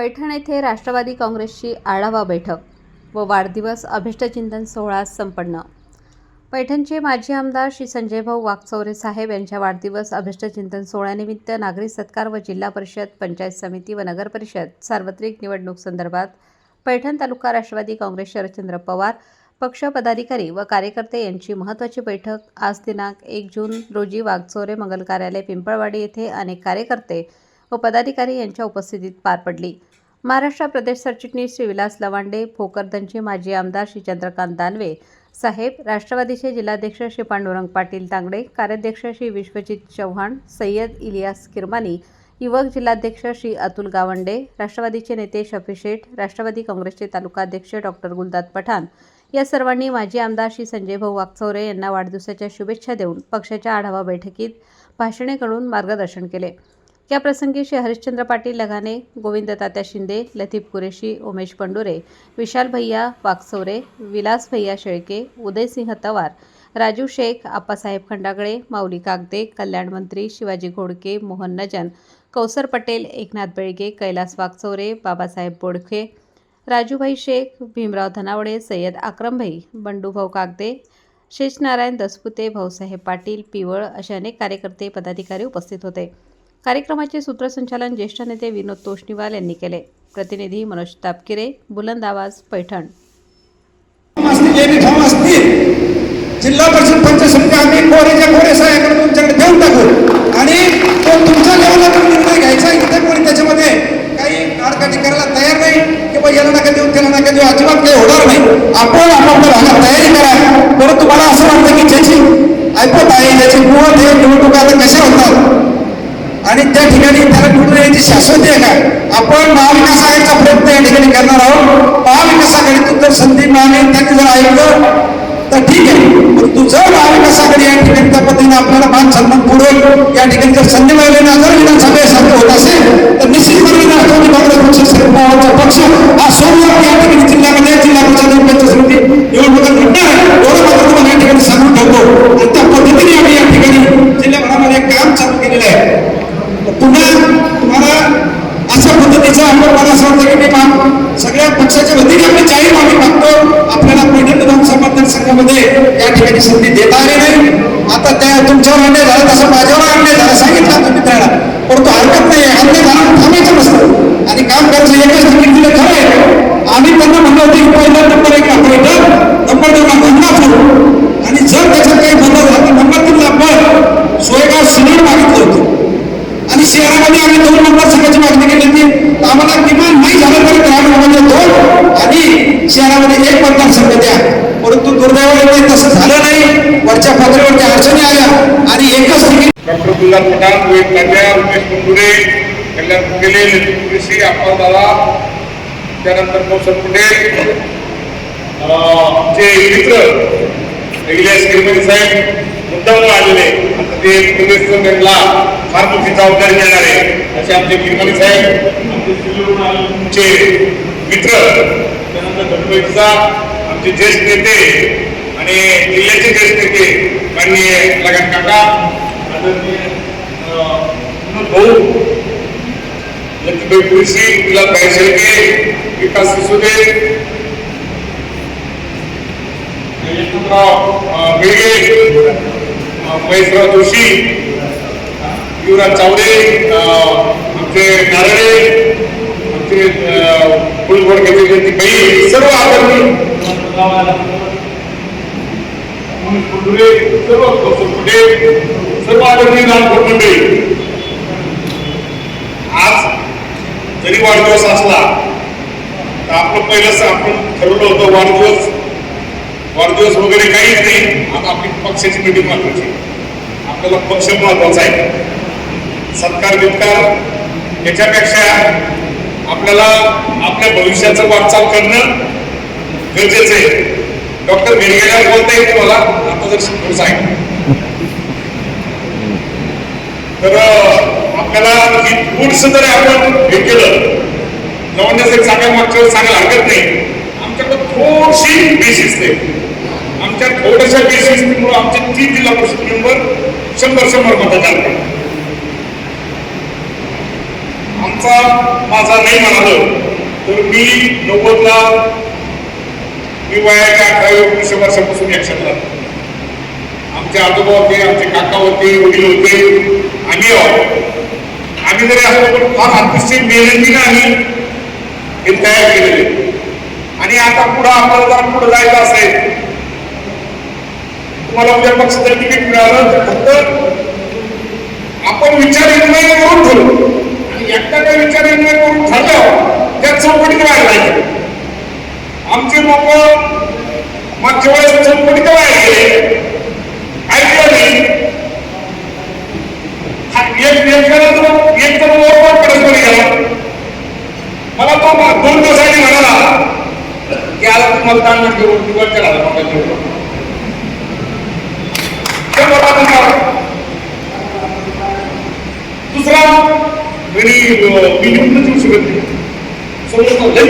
पैठण येथे राष्ट्रवादी काँग्रेसची आढावा बैठक व वाढदिवस अभिष्टचिंतन सोहळा संपन्न. पैठणचे माजी आमदार श्री संजयभाऊ वाघचौरे साहेब यांच्या वाढदिवस अभिष्टचिंतन सोहळ्यानिमित्त नागरी सत्कार व जिल्हा परिषद पंचायत समिती व नगर परिषद सार्वत्रिक निवडणूक संदर्भात पैठण तालुका राष्ट्रवादी काँग्रेस शरदचंद्र पवार पक्ष पदाधिकारी व कार्यकर्ते यांची महत्त्वाची बैठक आज दिनांक एक जून रोजी वाघचोरे मंगल कार्यालय पिंपळवाडी येथे अनेक कार्यकर्ते व पदाधिकारी यांच्या उपस्थितीत पार पडली. महाराष्ट्र प्रदेश सरचिटणीस श्री विलास लवांडे भोकरदनचे माजी आमदार श्री चंद्रकांत दानवे साहेब राष्ट्रवादीचे जिल्हाध्यक्ष श्री पांडुरंग पाटील तांगडे कार्याध्यक्ष श्री विश्वजित चव्हाण सय्यद इलियास किरमानी युवक जिल्हाध्यक्ष श्री अतुल गावंडे राष्ट्रवादीचे नेते शफी शेठ राष्ट्रवादी काँग्रेसचे तालुकाध्यक्ष डॉक्टर गुलदाद पठाण या सर्वांनी माजी आमदार श्री संजयभाऊ वाकचौरे यांना वाढदिवसाच्या शुभेच्छा देऊन पक्षाच्या आढावा बैठकीत भाषणे करून मार्गदर्शन केले. या प्रसंगी श्री हरिश्चंद्र पाटील लगाने गोविंद तात्या शिंदे लतीफ कुरेशी उमेश पंडुरे विशाल भैया वाकचौरे विलास भैया शेळके उदयसिंह तवार राजू शेख आप्पासाहेब खंडागळे माऊली कागदे कल्याण मंत्री शिवाजी घोडके मोहन नजन कौसर पटेल एकनाथ बेळगे कैलास वाकचौरे बाबासाहेब बोडखे राजूभाई शेख भीमराव धनावडे सय्यद आक्रमभाई बंडूभाऊ कागदे शेषनारायण दसपुते भाऊसाहेब पाटील पिवळ असे अनेक कार्यकर्ते पदाधिकारी उपस्थित होते. कार्यक्रमाचे सूत्रसंचालन ज्येष्ठ नेते विनोद तोष्णीवाल यांनी केले. प्रतिनिधी मनोज तापकिरे बुलंद आवाज पैठण. जिल्हा परिषद पंच समिती आम्ही कोरेच्या कोरे सहाय्याकडे तुमच्याकडे देऊन टाकू. आणि तो तुमच्या लेवलला तुम्ही निर्णय घ्यायचा इथे कोणी त्याच्यामध्ये काही आडकाठी करायला तयार नाही की बा याला नका देऊ त्याला नका देऊ अजिबात काही होणार नाही. आपण आपापल्या भागात तयारी करा. परंतु मला असं वाटतं की ज्याची ऐपत आहे ज्याची गुण आहे निवडणुका आता कशा होतात आणि त्या ठिकाणी त्याला निवडून येण्याची शाश्वती आहे का आपण महाविकास आघाडीचा प्रयत्न या ठिकाणी करणार आहोत. महाविकास आघाडीतून जर संधी मिळाली त्यांनी जर ऐकलं तर ठीक आहे. परंतु जर महाविकास आघाडी या ठिकाणी त्या पद्धतीने आपल्याला मान सन्मान पुढे या ठिकाणी जर संधी मिळाली ना जर विधानसभेसारखं होत असेल तर निश्चितपणे राष्ट्रवादी काँग्रेस पक्ष शरद पवारचा पक्ष हा सोमवार या ठिकाणी जिल्ह्यामध्ये जिल्हा परिषद पंचायत समिती निवडणुका घडणार एवढं मात्र तुम्हाला या ठिकाणी सांगून ठेवतो आणि त्या पद्धतीने आम्ही या ठिकाणी जिल्ह्याभरामध्ये काम चालू केलेलं आहे पुन्हा तुम्हाला अशा पद्धतीचं आपण मला असं वाटतं की मी मा- सगळ्या पक्षाच्या वतीने आपण जाहीर मागणी मागतो आपल्याला पैठण विधानसभा मध्ये या ठिकाणी संधी देता आली नाही. आता त्या तुमच्यावर अन्याय झाला तसं माझ्यावर अन्याय झाला सांगितलं आता मित्राला. परंतु हरकत नाही अन्याय झाला थांबायचं नसतं. आणि काम करायचं एकच तिकीट दिलं खरं आहे. आम्ही त्यांना म्हणलं होतं की पहिला नंबर एक पैठण नंबर दोन बदलापूर आणि जर त्याच्यात काही बदल झाला तर नंबर तीनला पण सोयगाव सिनियर मागितलं होतं. आणि शहरामध्ये आम्ही दोन नंबर संघाची मागणी केली होती. आम्हाला किमान नाही झालं तरी ग्रामीणमध्ये दोन आणि शहरामध्ये एक मतदारसंघ द्या. परंतु दुर्दैवाने तसं झालं नाही. वरच्या पातळीवरती अडचणी आल्या आणि एकच तिकीट डॉक्टर गुलाब पठाण रोहित तात्या रुपेश कुंडुरे कल्याण कुकेले ललित त्यानंतर कौशल कुठे अं, जे मित्र इलियास साहेब मुद्दाम आलेले आता ते काँग्रेसचं त्यांना फार मोठी जबाबदारी देणार आहे. असे आमचे किरमणी साहेब आमचे मित्र त्यानंतर गणपतीचा आमचे ज्येष्ठ नेते आणि जिल्ह्याचे ज्येष्ठ नेते माननीय लगान काका भाऊ लक्ष्मीबाई पुरुषी गुलाबबाई शेळके विकास सिसोदे यशवंतराव बेगे महेशराव जोशी युवराज चावडे अं, आमचे नारळे आमचे फुलगोड घेतलेले बाई सर्व आदरणीय कुंडुरे सर्व कुठे सर्व आदरणीय नागपूर मंडळी आज जरी वाढदिवस असला तर आपलं पहिलं आपण ठरवलं होतं वाढदिवस. वाढदिवस वगैरे काहीच नाही आता आपली पक्षाची मिटिंग महत्वाची आपल्याला पक्ष महत्त्वाचा आहे. सत्कार बित्कार याच्यापेक्षा आपल्याला आपल्या भविष्याचं वाटचाल करणं गरजेचं आहे. डॉक्टर भेरगेला बोलता येईल तुम्हाला? आता जर शिकवच आहे तर आपल्याला ही पुढचं जर आपण हे केलं लवण्याचं सांगायला मागच्या वेळेस सांगायला हरकत नाही. आमच्याकडे थोडीशी बेसिस आहे. आमच्या थोड्याशा बेसिसमुळे आमचे तीन जिल्हा परिषद मेंबर शंभर शंभर मतं आमचा माझा नाही म्हणालो तर मी नव्वदला मी वयाच्या अठराव्या एकोणीसशे वर्षापासून या क्षेत्रात आमचे आजोबा होते आमचे काका होते वडील होते आम्ही आहोत आम्ही जरी असलो पण फार अतिशय मेहनतीनं आम्ही हे तयार केलेले. आणि आता पुढं आपल्याला जर पुढं जायचं असेल तुम्हाला उद्या पक्षाचं तिकीट मिळालं तर फक्त आपण विचार विनिमय करून ठेवू आणि एकदा काही विचार विनिमय करून ठरल्यावर त्या चौकटीत व्हायला लागेल आमचे लोक मागच्या वेळेस चौकटीत बाहेर गेले ऐकलं एक एकाला एक तर ओरवर परस्पर गेला मला तो दोन दिवसांनी म्हणाला की आज तू मतदान घेऊन दिवसच्या करा your medium little children. So let